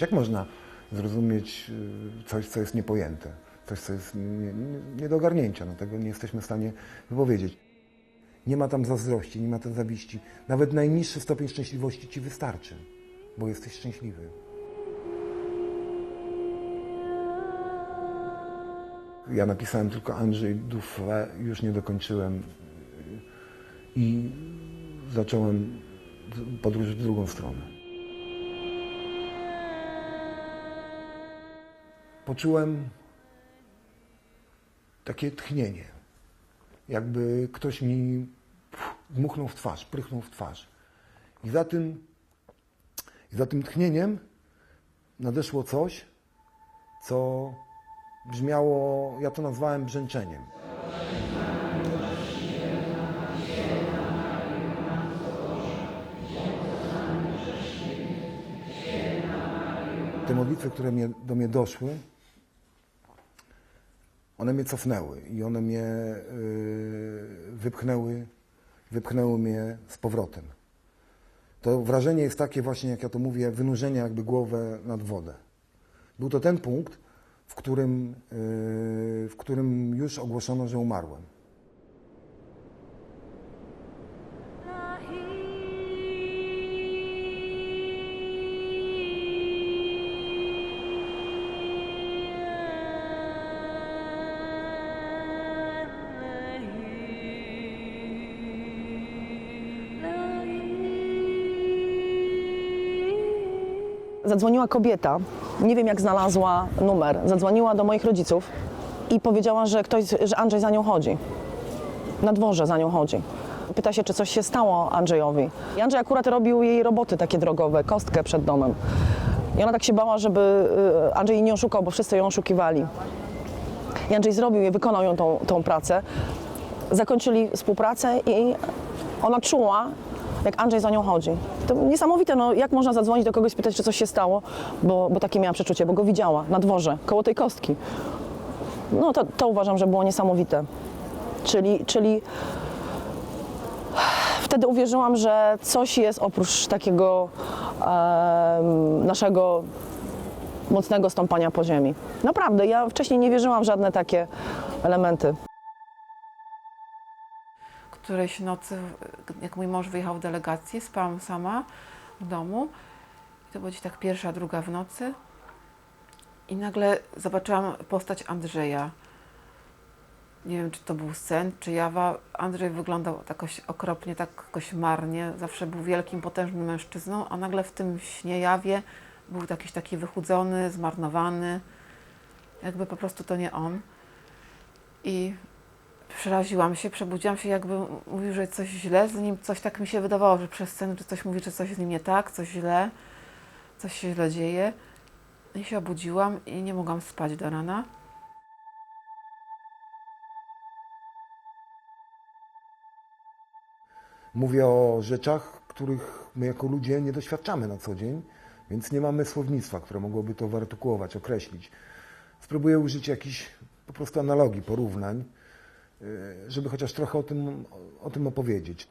Jak można zrozumieć y, coś, co jest niepojęte, coś, co jest nie, nie, do ogarnięcia? No, tego nie jesteśmy w stanie wypowiedzieć. Nie ma tam zazdrości, nie ma tam zawiści. Nawet najniższy stopień szczęśliwości ci wystarczy, bo jesteś szczęśliwy. Ja napisałem tylko Andrzej Dufle, już nie dokończyłem i zacząłem podróż w drugą stronę. Poczułem takie tchnienie, jakby ktoś mi dmuchnął w twarz, prychnął w twarz. I za tym, i za tym tchnieniem nadeszło coś, co brzmiało, ja to nazwałem brzęczeniem. Te modlitwy, które mnie, do mnie doszły, one mnie cofnęły i one mnie yy, wypchnęły, wypchnęły mnie z powrotem. To wrażenie jest takie właśnie, jak ja to mówię, wynurzenia jakby głowę nad wodę. Był to ten punkt, w którym, yy, w którym już ogłoszono, że umarłem. Zadzwoniła kobieta, nie wiem jak znalazła numer, zadzwoniła do moich rodziców i powiedziała, że ktoś, że Andrzej za nią chodzi. Na dworze za nią chodzi. Pyta się, czy coś się stało Andrzejowi. I Andrzej akurat robił jej roboty takie drogowe, kostkę przed domem. I ona tak się bała, żeby y, Andrzej jej nie oszukał, bo wszyscy ją oszukiwali. I Andrzej zrobił i wykonał ją tą, tą pracę. Zakończyli współpracę i ona czuła, jak Andrzej za nią chodzi. To niesamowite, no jak można zadzwonić do kogoś, spytać, czy coś się stało, bo, bo takie miała przeczucie, bo go widziała na dworze, koło tej kostki. No to, to uważam, że było niesamowite. Czyli, czyli wtedy uwierzyłam, że coś jest oprócz takiego em, naszego mocnego stąpania po ziemi. Naprawdę, ja wcześniej nie wierzyłam w żadne takie elementy. Którejś nocy, jak mój mąż wyjechał w delegację, spałam sama w domu. I to była gdzieś tak pierwsza, druga w nocy. I nagle zobaczyłam postać Andrzeja. Nie wiem, czy to był sen, czy jawa. Andrzej wyglądał tak jakoś okropnie, tak koszmarnie. Zawsze był wielkim, potężnym mężczyzną, a nagle w tym śnie jawie był jakiś taki wychudzony, zmarnowany. Jakby po prostu to nie on. I przeraziłam się, przebudziłam się, jakby mówił, że coś źle z nim, coś tak mi się wydawało, że przez sen, że coś mówi, że coś z nim nie tak, coś źle, coś się źle dzieje. I się obudziłam i nie mogłam spać do rana. Mówię o rzeczach, których my jako ludzie nie doświadczamy na co dzień, więc nie mamy słownictwa, które mogłoby to wyartykułować, określić. Spróbuję użyć jakichś po prostu analogii, porównań, żeby chociaż trochę o tym, o tym opowiedzieć.